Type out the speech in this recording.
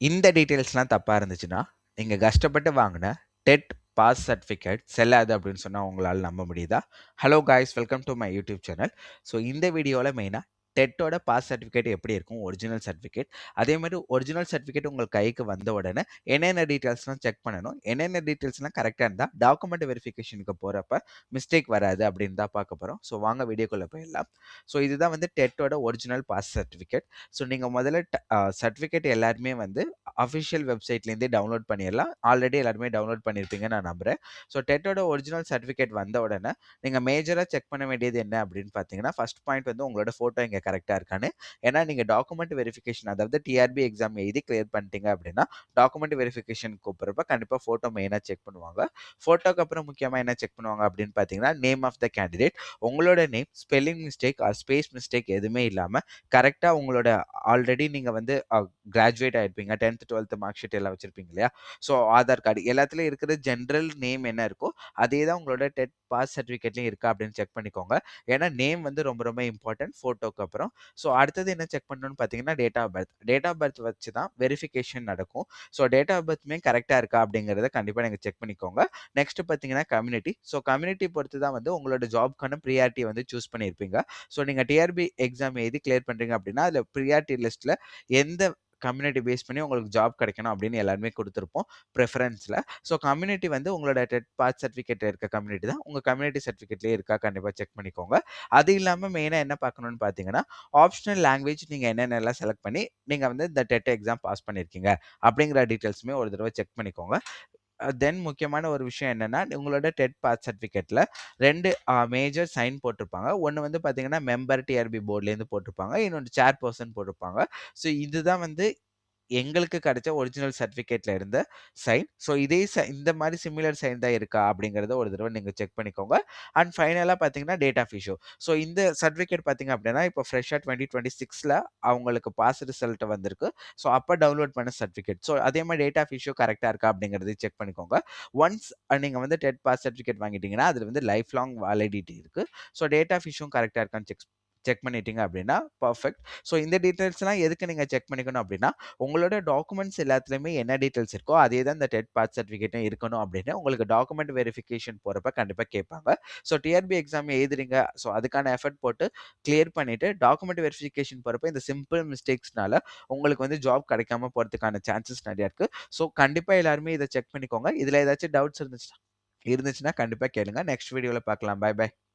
இந்த டீட்டெயில்ஸ்லாம் தப்பாக இருந்துச்சுன்னா, நீங்கள் கஷ்டப்பட்டு வாங்கின டெட் பாஸ் சர்டிஃபிகேட் செல்லாது அப்படின்னு சொன்னால் உங்களால் நம்ப முடியுதா? Hello guys welcome to my YouTube channel. So இந்த வீடியோவில் மெயினாக டெட்டோட பாஸ் சர்டிஃபிகேட் எப்படி இருக்கும்? Original certificate. அதே மாதிரி ஒரிஜினல் சர்டிஃபிகேட் உங்கள் கைக்கு வந்த உடனே என்னென்ன டீட்டெயில்ஸ்லாம் செக் பண்ணணும்? என்னென்ன டீட்டெயில்ஸ்லாம் கரெக்டாக இருந்தால் டாக்குமெண்ட் வெரிஃபிகேஷனுக்கு போகிறப்ப மிஸ்டேக் வராது அப்படின்னு தான் பார்க்க போகிறோம் ஸோ வாங்க வீடியோக்குள்ளே போயிடலாம். ஸோ இதுதான் வந்து டெட்டோட ஒரிஜினல் பாஸ் சர்டிஃபிகேட். ஸோ நீங்கள் முதல்ல சர்டிஃபிகேட் எல்லாருமே வந்து அஃபிஷியல் வெப்சைட்லேருந்தே டவுன்லோட் பண்ணிடலாம் ஆல்ரெடி எல்லாருமே டவுன்லோட் பண்ணியிருப்பீங்க நான் நம்புறேன். ஸோ டெட்டோட ஒரிஜினல் சர்டிஃபிகேட் வந்த உடனே நீங்கள் மேஜராக செக் பண்ண வேண்டியது என்ன அப்படின்னு பார்த்தீங்கன்னா, ஃபஸ்ட் பாயிண்ட் வந்து உங்களோட ஃபோட்டோ இங்கே கரெக்டாக இருக்கான்னு. ஏன்னா நீங்கள் டாக்குமெண்ட் வெரிஃபிகேஷன் அதாவது டிஆர்பி எக்ஸாம் எழுதி கிளியர் பண்ணிட்டீங்க அப்படின்னா, டாக்குமெண்ட் வெரிஃபிகேஷன் கூப்பிட்றப்ப கண்டிப்பாக ஃபோட்டோ மெயினாக செக் பண்ணுவாங்க. ஃபோட்டோக்கு அப்புறம் முக்கியமாக என்ன செக் பண்ணுவாங்க அப்படின்னு பார்த்தீங்கன்னா, நேம் ஆஃப் த கேண்டிடேட். உங்களோட name spelling mistake or space mistake எதுவுமே இல்லாமல் கரெக்டாக உங்களோட ஆல்ரெடி நீங்கள் வந்து கிராஜுவேட் ஆகிருப்பீங்க டென்த் டுவெல்த் மார்க் ஷீட் எல்லாம் வச்சுருப்பீங்க இல்லையா? ஸோ ஆதார் கார்டு எல்லாத்துலேயும் இருக்கிற ஜென்ரல் நேம் என்ன இருக்கோ, அதே தான் உங்களோட டெட் பாஸ் சர்டிஃபிகேட்லேயும் இருக்கா அப்படின்னு செக் பண்ணிக்கோங்க. ஏன்னா நேம் வந்து ரொம்ப ரொம்ப இம்பார்ட்டன்ட் ஃபோட்டோக்கு அப்புறம். ஸோ அடுத்தது என்ன செக் பண்ணணும்னு பார்த்தீங்கன்னா, date of birth. Date of birth வச்சு தான் வெரிஃபிகேஷன் நடக்கும். ஸோ டேட் ஆஃப் பர்த்துமே கரெக்டாக இருக்கா அப்படிங்கிறத கண்டிப்பாக நீங்கள் செக் பண்ணிக்கோங்க. நெக்ஸ்ட் பார்த்தீங்கன்னா கம்யூனிட்டி. ஸோ கம்யூனிட்டி பொறுத்து தான் வந்து உங்களோட ஜாப்க்கான ப்ரியாரிட்டி வந்து சூஸ் பண்ணியிருப்பீங்க. ஸோ நீங்கள் டிஆர்பி எக்ஸாம் எழுதி கிளியர் பண்ணுறீங்க அப்படின்னா, அதில் ப்ரியாரிட்டி லிஸ்ட்டில் எந்த கம்யூனிட்டி பேஸ் பண்ணி உங்களுக்கு ஜாப் கிடைக்கணும் அப்படின்னு எல்லாருமே கொடுத்துருப்போம் ப்ரிஃபரன்ஸில் ஸோ கம்யூனிட்டி வந்து உங்களோட டெட் பாஸ் சர்டிஃபிகேட்ல இருக்க கம்யூனிட்டி தான். உங்கள் கம்யூனிட்டி சர்டிஃபிகேட்லேயே இருக்கா கண்டிப்பாக செக் பண்ணிக்கோங்க. அது இல்லாமல் மெயினாக என்ன பார்க்கணும்னு பார்த்தீங்கன்னா, ஆப்ஷனல் லாங்குவேஜ் நீங்கள் என்னென்னலாம் செலக்ட் பண்ணி நீங்கள் வந்து இந்த டெட் எக்ஸாம் பாஸ் பண்ணியிருக்கீங்க அப்படிங்கிற டீட்டெயில்ஸுமே ஒரு தடவை செக் பண்ணிக்கோங்க. தென் முக்கியமான ஒரு விஷயம் என்னன்னா, உங்களோட டெட் பாஸ் சர்டிஃபிகேட்டில் ரெண்டு மேஜர் சைன் போட்டிருப்பாங்க. ஒன்று வந்து பார்த்தீங்கன்னா, மெம்பர் டிஆர்பி போர்ட்லேருந்து போட்டிருப்பாங்க. இன்னொன்று சேர் பர்சன் போட்டிருப்பாங்க. ஸோ இதுதான் வந்து எங்களுக்கு கிடைச்ச ஒரிஜினல் சர்டிஃபிகேட்ல இருந்த சைன். ஸோ இதே ச இந்த மாதிரி சிமிலர் சைன் தான் இருக்கா அப்படிங்கிறத ஒரு தடவை நீங்கள் செக் பண்ணிக்கோங்க. அண்ட் ஃபைனலாக பார்த்தீங்கன்னா, டேட் ஆஃப் இஷ்யூ. ஸோ இந்த சர்டிஃபிகேட் பார்த்தீங்க அப்படின்னா, இப்போ ஃப்ரெஷர் டுவெண்ட்டி டுவெண்ட்டி சிக்ஸில் அவங்களுக்கு பாஸ் ரிசல்ட் வந்திருக்கு. ஸோ அப்போ டவுன்லோட் பண்ண சர்டிஃபிகேட். ஸோ அதே மாதிரி டேட் ஆஃப் இஷ்யூ கரெக்டாக இருக்கா அப்படிங்கிறது செக் பண்ணிக்கோங்க. ஒன்ஸ் நீங்கள் வந்து டெட் பாஸ் சர்டிஃபிகேட் வாங்கிட்டீங்கன்னா, அதில் வந்து லைஃப் லாங் வேலிடிட்டி இருக்குது ஸோ டேட் ஆஃப் இஷ்யூ கரெக்டாக இருக்கான்னு செக் செக் பண்ணிட்டீங்க அப்படின்னா பர்ஃபெக்ட் ஸோ இந்த டீட்டெயில்ஸ்லாம் எதுக்கு நீங்கள் செக் பண்ணிக்கணும் அப்படின்னா, உங்களோட டாக்குமெண்ட்ஸ் எல்லாத்துலேயுமே என்ன டீட்டெயில்ஸ் இருக்கோ, அதே தான் இந்த டெட் பாஸ் சர்டிஃபிகேட்டும் இருக்கணும் அப்படின்னு உங்களுக்கு டாக்குமெண்ட் வெரிஃபிகேஷன் போகிறப்ப கண்டிப்பாக கேட்பாங்க. ஸோ டிஆர்பி எக்ஸாம் எழுதுறீங்க. ஸோ அதுக்கான எஃபர்ட் போட்டு கிளியர் பண்ணிவிட்டு டாக்குமெண்ட் வெரிஃபிகேஷன் போகிறப்ப இந்த சிம்பிள் மிஸ்டேக்ஸ்னால உங்களுக்கு வந்து ஜாப் கிடைக்காம போகிறதுக்கான சான்சஸ் நிறையா இருக்குது ஸோ கண்டிப்பாக எல்லாருமே இதை செக் பண்ணிக்கோங்க. இதில் ஏதாச்சும் டவுட்ஸ் இருந்துச்சுன்னா இருந்துச்சுன்னா கண்டிப்பாக கேளுங்க. நெக்ஸ்ட் வீடியோவில் பார்க்கலாம். பாய் பாய்.